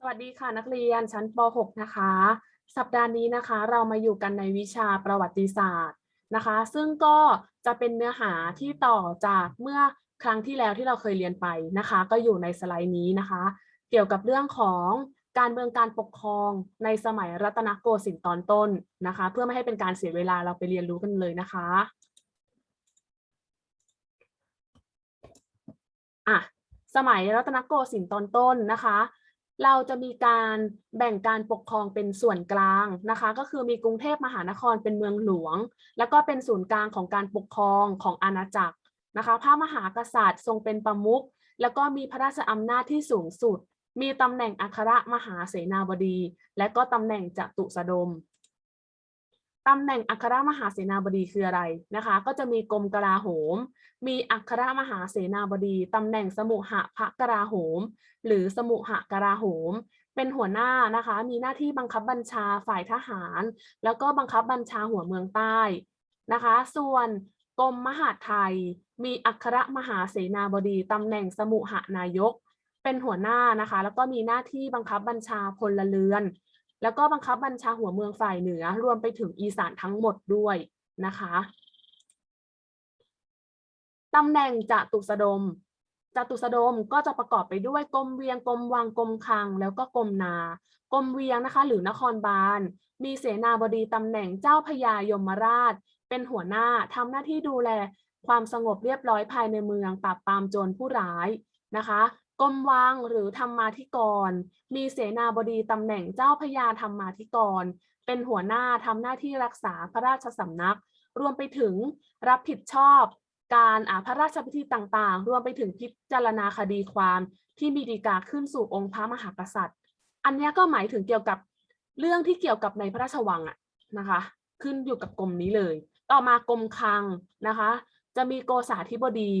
สวัสดีค่ะนักเรียนชั้นป .6 นะคะ สัปดาห์นี้นะคะเรามาอยู่กันในวิชาประวัติศาสตร์นะคะ ซึ่งก็จะเป็นเนื้อหาที่ต่อจากเมื่อครั้งที่แล้วที่เราเคยเรียนไปนะคะ ก็อยู่ในสไลด์นี้นะคะ เกี่ยวกับเรื่องของการเมืองการปกครองในสมัยรัตนโกสินทร์ตอนต้นนะคะ เพื่อไม่ให้เป็นการเสียเวลาเราไปเรียนรู้กันเลยนะคะอะสมัยรัตนโกสินทร์ตอนต้นนะคะ เราจะมีการแบ่งการปกครองเป็นส่วนกลางนะคะ ก็คือมีกรุงเทพมหานครเป็นเมืองหลวง แล้วก็เป็นศูนย์กลางของการปกครองของอาณาจักรนะคะ พระมหากษัตริย์ทรงเป็นประมุขแล้วก็มีพระราชอำนาจที่สูงสุด มีตำแหน่งอัครมหาเสนาบดี และก็ตำแหน่งจตุสดม ตำแหน่งอัครมหาเสนาบดีคืออะไรนะคะ ก็จะมีกรมกลาโหม มีอัครมหาเสนาบดีตำแหน่งสมุหพระกลาโหม หรือสมุหกลาโหม เป็นหัวหน้านะคะ มีหน้าที่บังคับบัญชาฝ่ายทหาร แล้วก็บังคับบัญชาหัวเมืองใต้นะคะ ส่วนกรมมหาไทย มีอัครมหาเสนาบดีตำแหน่งสมุหนายก เป็นหัวหน้านะคะ แล้วก็มีหน้าที่บังคับบัญชาพลเรือน แล้วก็บังคับบัญชาหัวเมืองฝ่ายเหนือ รวมไปถึงอีสานทั้งหมดด้วยนะคะตำแหน่งจตุสดมจตุสดมก็จะประกอบไปด้วยกรมเวียงกรมวังกรมคลัง แล้วก็กรมนากรมเวียงนะคะ หรือนครบาล มีเสนาบดีตำแหน่งเจ้าพญายมราช เป็นหัวหน้าทำหน้าที่ดูแลความสงบเรียบร้อยภายในเมืองปราบปรามโจรผู้ร้ายนะคะ กรมวังหรือธรรมาธิกร มีเสนาบดีตำแหน่งเจ้าพญาธรรมาธิกร เป็นหัวหน้าทำหน้าที่รักษาพระราชสำนัก รวมไปถึงรับผิดชอบการอาพระราชพิธีต่างๆ รวมไปถึงพิจารณาคดีความที่มีดีกาขึ้นสู่องค์พระมหากษัตริย์ อันนี้ก็หมายถึงเกี่ยวกับเรื่องที่เกี่ยวกับในพระราชวังอะนะคะ ขึ้นอยู่กับกรมนี้เลย ต่อมากรมคลังนะคะ จะมีโกษาธิบดี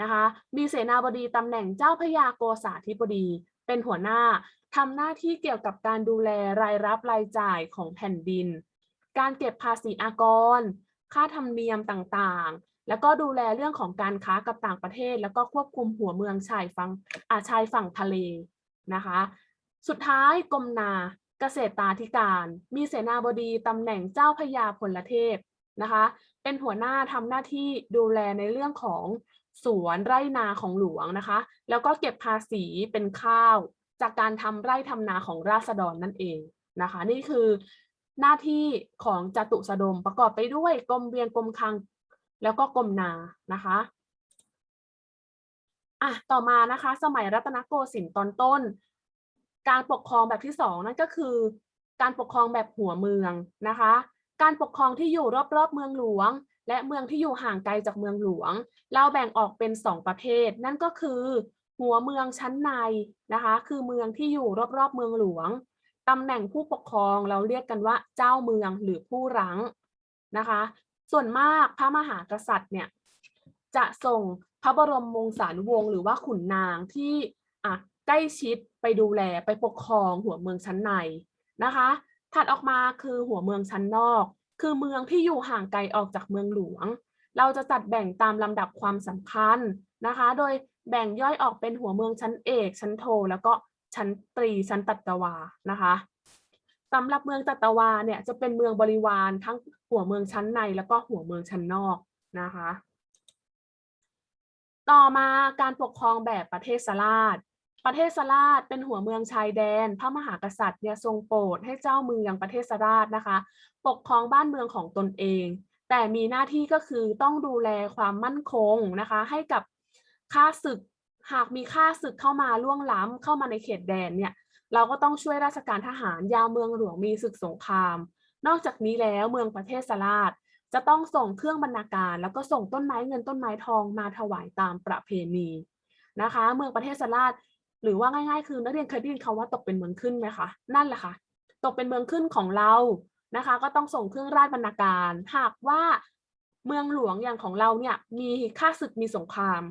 นะคะมีเสนาบดีตำแหน่งเจ้าพยาโกษาธิบดี เป็นหัวหน้าทำหน้าที่เกี่ยวกับการดูแลรายรับรายจ่ายของแผ่นดิน การเก็บภาษีอากร ค่าธรรมเนียมต่างๆ แล้วก็ดูแลเรื่องของการค้ากับต่างประเทศ แล้วก็ควบคุมหัวเมืองชายฝั่งอาชายฝั่งทะเลนะคะ สุดท้ายกรมนาเกษตราธิการ มีเสนาบดีตำแหน่งเจ้าพญาพลเทพนะคะ เป็นหัวหน้าทำหน้าที่ดูแลในเรื่องของ สวนไร่นาของหลวงนะคะ แล้วก็เก็บภาษีเป็นข้าว จากการทำไร่ทำนาของราษฎรนั่นเองนะคะ นี่คือหน้าที่ของจตุสดมประกอบไปด้วยกรมเวียงกรมคลังแล้วก็กรมนานะคะอะต่อมานะคะ สมัยรัตนโกสินทร์ตอนต้น การปกครองแบบที่สองนั่นก็คือ การปกครองแบบหัวเมืองนะคะ การปกครองที่อยู่รอบๆเมืองหลวง และเมืองที่อยู่ห่างไกลจากเมืองหลวง เราแบ่งออกเป็นสองประเภท นั่นก็คือ หัวเมืองชั้นในนะคะ คือเมืองที่อยู่รอบๆเมืองหลวงตำแหน่งผู้ปกครองเราเรียกกันว่าเจ้าเมืองหรือผู้รังนะคะ ส่วนมากพระมหากษัตริย์เนี่ยจะส่งพระบรมวงศานุวงศ์หรือว่าขุนนางที่อะใกล้ชิดไปดูแลไปปกครองหัวเมืองชั้นในนะคะ ถัดออกมาคือหัวเมืองชั้นนอก คือเมืองที่อยู่ห่างไกลออกจากเมืองหลวง เราจะจัดแบ่งตามลำดับความสำคัญนะคะ โดยแบ่งย่อยออกเป็นหัวเมืองชั้นเอก ชั้นโท แล้วก็ชั้นตรีชั้นตัตวานะคะสำหรับเมืองตัตวาเนี่ยจะเป็นเมืองบริวารทั้งหัวเมืองชั้นใน แล้วก็หัวเมืองชั้นนอกนะคะ ต่อมาการปกครองแบบประเทศสลาด ประเทศสลาดเป็นหัวเมืองชายแดน พระมหากษัตริย์เนี่ยทรงโปรดให้เจ้าเมืองประเทศสลาดนะคะ ปกครองบ้านเมืองของตนเอง แต่มีหน้าที่ก็คือต้องดูแลความมั่นคงนะคะ ให้กับข้าศึกหากมีข้าศึกเข้ามาล่วงล้ำเข้ามาในเขตแดนเนี่ยเราก็ต้องช่วยราชการทหารยามเมืองหลวงมีศึกสงคราม นอกจากนี้แล้วเมืองประเทศสลาดจะต้องส่งเครื่องบรรณาการ แล้วก็ส่งต้นไม้เงินต้นไม้ทองมาถวายตามประเพณีนะคะ เมืองประเทศสลาด หรือว่าง่าย ๆ คือนักเรียนเคยได้ยินคำว่าตกเป็นเมืองขึ้นไหมคะนั่นแหละค่ะตกเป็นเมืองขึ้นของเรานะคะ ก็ต้องส่งเครื่องราชบรรณาการ หากว่าเมืองหลวงอย่างของเราเนี่ยมีค่าศึกมีสงคราม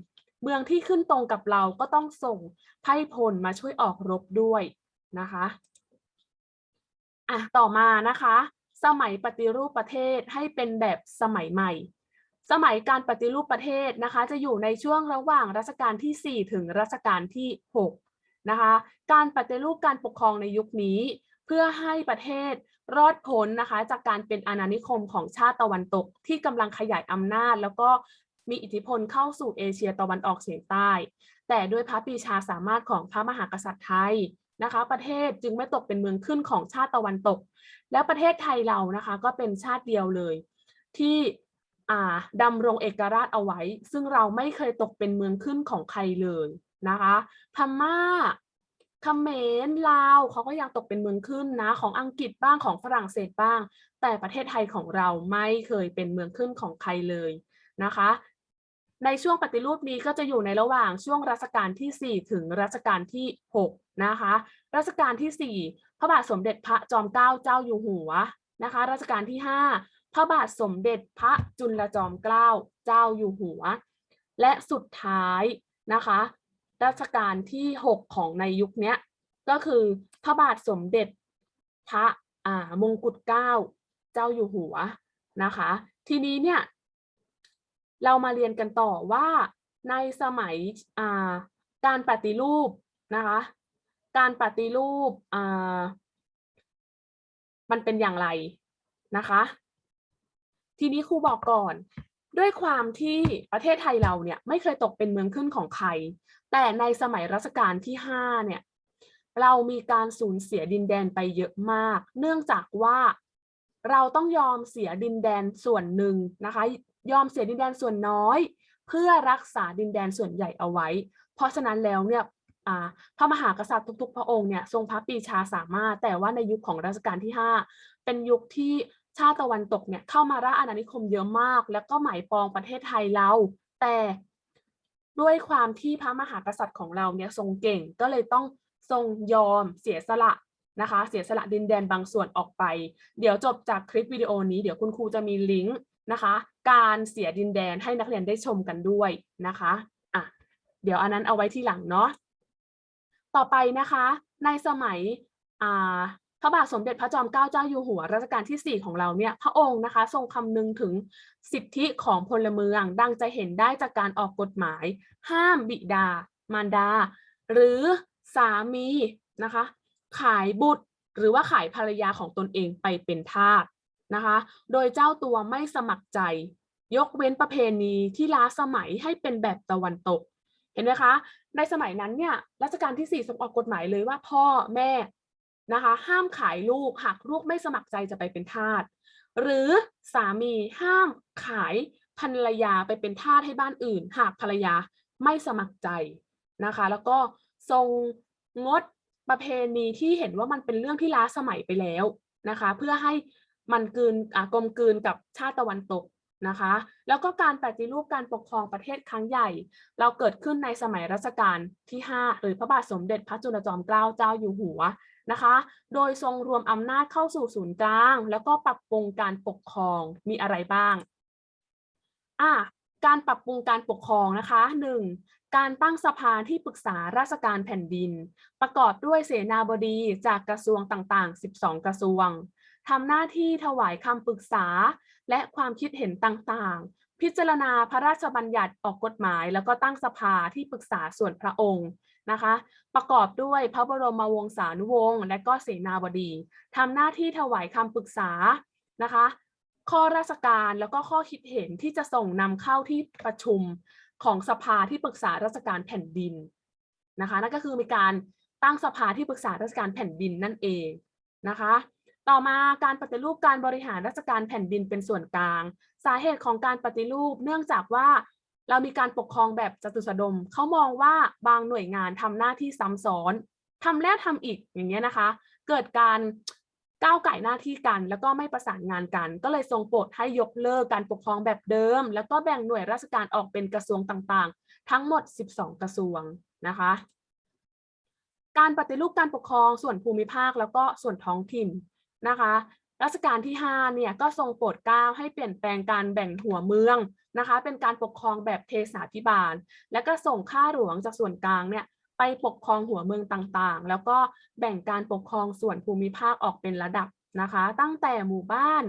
เมืองที่ขึ้นตรงกับเราก็ต้องส่งไพ่พลมาช่วยออกรบด้วยนะคะอะต่อมานะคะ สมัยปฏิรูปประเทศให้เป็นแบบสมัยใหม่ สมัยการปฏิรูปประเทศนะคะ จะอยู่ในช่วงระหว่างรัชกาลที่ 4 ถึงรัชกาลที่ 6 นะคะ การปฏิรูปการปกครองในยุคนี้ เพื่อให้ประเทศรอดพ้นนะคะจากการเป็นอาณานิคมของชาติตะวันตก ที่กำลังขยายอำนาจ แล้วก็มีอิทธิพลเข้าสู่เอเชียตะวันออกเฉียงใต้ แต่ด้วยพระปีชาสามารถของพระมหากษัตริย์ไทยนะคะ ประเทศจึงไม่ตกเป็นเมืองขึ้นของชาติตะวันตก แล้วประเทศไทยเรานะคะก็เป็นชาติเดียวเลย ที่ดำรงเอกราชเอาไว้ ซึ่งเราไม่เคยตกเป็นเมืองขึ้นของใครเลย นะคะพม่าเขมรลาวเขาก็ยังตกเป็นเมืองขึ้นนะของอังกฤษบ้างของฝรั่งเศสบ้าง แต่ประเทศไทยของเราไม่เคยเป็นเมืองขึ้นของใครเลยนะคะ ในช่วงปฏิรูปนี้ก็จะอยู่ในระหว่างช่วงรัชกาลที่ 4 ถึงรัชกาลที่ 6 นะคะ รัชกาลที่ 4 พระบาทสมเด็จพระจอมเกล้าเจ้าอยู่หัวนะคะ รัชกาลที่ 5 พระบาทสมเด็จพระจุลจอมเกล้าเจ้าอยู่หัว และสุดท้ายนะคะ รัชกาลที่ 6 ของในยุคนี้ก็คือพระบาทสมเด็จพระอ่ามงกุฎเกล้าเจ้าอยู่หัวนะคะ ทีนี้เนี่ยเรามาเรียนกันต่อว่าในสมัยอ่าการปฏิรูปนะคะ การปฏิรูปอ่ามันเป็นอย่างไรนะคะ ทีนี้ครูบอกก่อน ด้วยความที่ประเทศไทยเราเนี่ยไม่เคยตกเป็นเมืองขึ้นของใคร แต่ในสมัยรัชกาลที่5เนี่ยเรามีการสูญเสียดินแดนไปเยอะมาก เนื่องจากว่าเราต้องยอมเสียดินแดนส่วนหนึ่งนะคะ ยอมเสียดินแดนส่วนน้อย เพื่อรักษาดินแดนส่วนใหญ่เอาไว้ เพราะฉะนั้นแล้วเนี่ยพระมหากษัตริย์ทุกๆ พระองค์เนี่ยทรงพระปีชาสามารถ แต่ว่าในยุคของรัชกาลที่ 5 เป็นยุคที่ ชาติตะวันตกเนี่ยเข้ามาราอาณานิคมเยอะมาก แล้วก็หมายปองประเทศไทยเรา แต่ด้วยความที่พระมหากษัตริย์ของเราเนี่ยทรงเก่งก็เลยต้องทรงยอมเสียสละนะคะ เสียสละดินแดนบางส่วนออกไป เดี๋ยวจบจากคลิปวิดีโอนี้เดี๋ยวคุณครูจะมีลิงก์นะคะ การเสียดินแดนให้นักเรียนได้ชมกันด้วยนะคะอะเดี๋ยวอันนั้นเอาไว้ที่หลังเนาะต่อไปนะคะ ในสมัยอ่า พระบาทสมเด็จพระจอมเกล้าเจ้าอยู่หัวรัชกาลที่ 4 ของเราเนี่ย พระองค์นะคะ ทรงคำนึงถึงสิทธิของพลเมือง ดังจะเห็นได้จากการออกกฎหมาย ห้ามบิดา มารดา หรือสามีนะคะ ขายบุตรหรือว่าขายภรรยาของตนเองไปเป็นทาสนะคะ โดยเจ้าตัวไม่สมัครใจ ยกเว้นประเพณีที่ล้าสมัยให้เป็นแบบตะวันตก เห็นไหมคะ ในสมัยนั้นเนี่ย รัชกาลที่ 4 ทรงออกกฎหมายเลยว่าพ่อแม่ นะคะ ห้ามขายลูกหากลูกไม่สมัครใจจะไปเป็นทาสหรือสามีห้ามขายภรรยาไปเป็นทาสให้บ้านอื่น หากภรรยาไม่สมัครใจนะคะ แล้วก็ทรงงดประเพณีที่เห็นว่ามันเป็นเรื่องที่ล้าสมัยไปแล้วนะคะ เพื่อให้มันกลืนกลมกลืนกับชาติตะวันตกนะคะ แล้วก็การปฏิรูปการปกครองประเทศครั้งใหญ่ เราเกิดขึ้นในสมัยรัชกาลที่ 5 หรือพระบาทสมเด็จพระจุลจอมเกล้าเจ้าอยู่หัว นะคะ โดยทรงรวมอำนาจเข้าสู่ศูนย์กลาง แล้วก็ปรับปรุงการปกครองมีอะไรบ้างอะการปรับปรุงการปกครองนะคะ 1. การตั้งสภาที่ปรึกษาราชการแผ่นดิน ประกอบด้วยเสนาบดีจากกระทรวงต่างๆ 12 กระทรวงทำหน้าที่ถวายคำปรึกษา และความคิดเห็นต่างๆ พิจารณาพระราชบัญญัติออกกฎหมาย แล้วก็ตั้งสภาที่ปรึกษาส่วนพระองค์ นะคะ ประกอบด้วยพระบรมวงศานุวงศ์และก็เสนาบดีทำหน้าที่ถวายคำปรึกษานะคะ ข้อราชการแล้วก็ข้อคิดเห็นที่จะส่งนำเข้าที่ประชุมของสภาที่ปรึกษาราชการแผ่นดินนะคะนั่นก็คือมีการตั้งสภาที่ปรึกษาราชการแผ่นดินนั่นเองนะคะ ต่อมาการปฏิรูปการบริหารราชการแผ่นดินเป็นส่วนกลาง สาเหตุของการปฏิรูปเนื่องจากว่า เรามีการปกครองแบบจตุสดม เขามองว่าบางหน่วยงานทำหน้าที่ซ้ำซ้อนทำแล้วทำอีกอย่างเงี้ยนะคะ เกิดการก้าวไก่หน้าที่กัน แล้วก็ไม่ประสานงานกัน ก็เลยทรงโปรดให้ยกเลิกการปกครองแบบเดิม แล้วก็แบ่งหน่วยราชการออกเป็นกระทรวงต่างๆ ทั้งหมด 12 กระทรวงนะคะ การปฏิรูปการปกครองส่วนภูมิภาคแล้วก็ส่วนท้องถิ่นนะคะรัชกาลที่5เนี่ยก็ทรงโปรดเกล้าให้เปลี่ยนแปลงการแบ่งหัวเมือง นะคะ เป็นการปกครองแบบเทสาธิบาล และก็ส่งข้าหลวงจากส่วนกลางเนี่ยไปปกครองหัวเมืองต่างๆ แล้วก็แบ่งการปกครองส่วนภูมิภาคออกเป็นระดับนะคะ ตั้งแต่หมู่บ้าน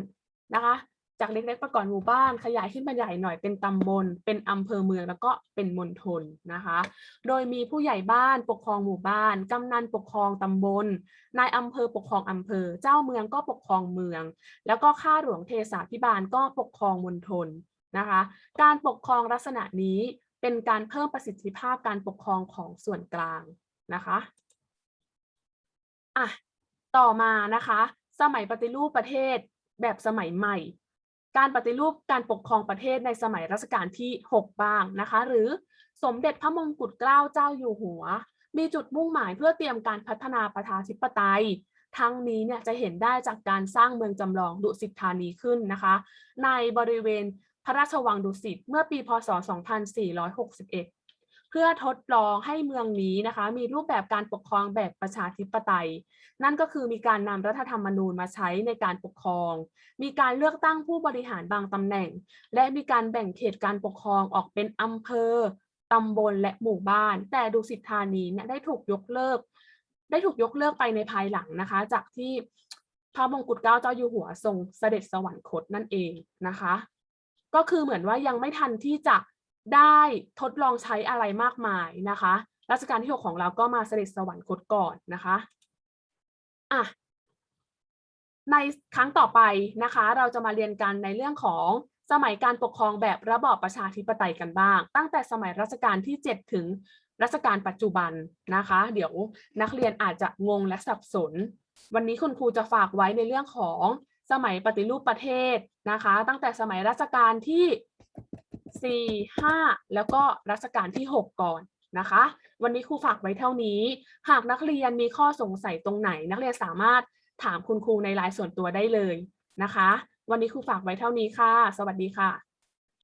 นะคะ จากเล็กๆประกอบหมู่บ้าน ขยายขึ้นมาใหญ่หน่อยเป็นตำบล เป็นอำเภอเมืองแล้วก็เป็นมณฑลนะคะ โดยมีผู้ใหญ่บ้านปกครองหมู่บ้าน กำนันปกครองตำบล นายอำเภอปกครองอำเภอ เจ้าเมืองก็ปกครองเมือง แล้วก็ข้าหลวงเทศาพิบาลก็ปกครองมณฑล นะคะ การปกครองลักษณะนี้เป็นการเพิ่มประสิทธิภาพการปกครองของส่วนกลางนะคะอะต่อมานะคะ สมัยปฏิรูปประเทศแบบสมัยใหม่ การปฏิรูปการปกครองประเทศในสมัยรัชกาลที่ 6 บ้างนะคะ หรือสมเด็จพระมงกุฎเกล้าเจ้าอยู่หัว มีจุดมุ่งหมายเพื่อเตรียมการพัฒนาประชาธิปไตยทั้งนี้เนี่ยจะเห็นได้จากการสร้างเมืองจำลองดุสิตธานีขึ้นนะคะ ในบริเวณ พระราชวังดุสิตเมื่อปีพศ 2461 เพื่อทดลองให้เมืองนี้นะคะ มีรูปแบบการปกครองแบบประชาธิปไตย นั่นก็คือมีการนำรัฐธรรมนูญมาใช้ในการปกครอง มีการเลือกตั้งผู้บริหารบางตำแหน่ง และมีการแบ่งเขตการปกครองออกเป็นอำเภอตำบลและหมู่บ้าน แต่ดุสิตธานีเนี่ยได้ถูกยกเลิก ได้ถูกยกเลิกไปในภายหลังนะคะ จากที่พระมงกุฎเกล้าเจ้าอยู่หัวทรงเสด็จสวรรคตนั่นเองนะคะ ก็คือเหมือนว่ายังไม่ทันที่จะได้ทดลองใช้อะไรมากมายนะคะรัชกาลที่ 6 ของเราก็มาเสด็จสวรรคตก่อนนะคะอะในครั้งต่อไปนะคะ เราจะมาเรียนกันในเรื่องของสมัยการปกครองแบบระบอบประชาธิปไตยกันบ้าง ตั้งแต่สมัยรัชกาลที่ 7 ถึงรัชกาลปัจจุบันนะคะ เดี๋ยวนักเรียนอาจจะงงและสับสน วันนี้คุณครูจะฝากไว้ในเรื่องของ สมัยปฏิรูปประเทศนะคะ ตั้งแต่สมัยรัชกาลที่ 4 5 แล้วก็รัชกาลที่ 6 ก่อนนะคะ วันนี้ครูฝากไว้เท่านี้ หากนักเรียนมีข้อสงสัยตรงไหน นักเรียนสามารถถามคุณครูในไลน์ส่วนตัวได้เลยนะคะ วันนี้ครูฝากไว้เท่านี้ค่ะ สวัสดีค่ะ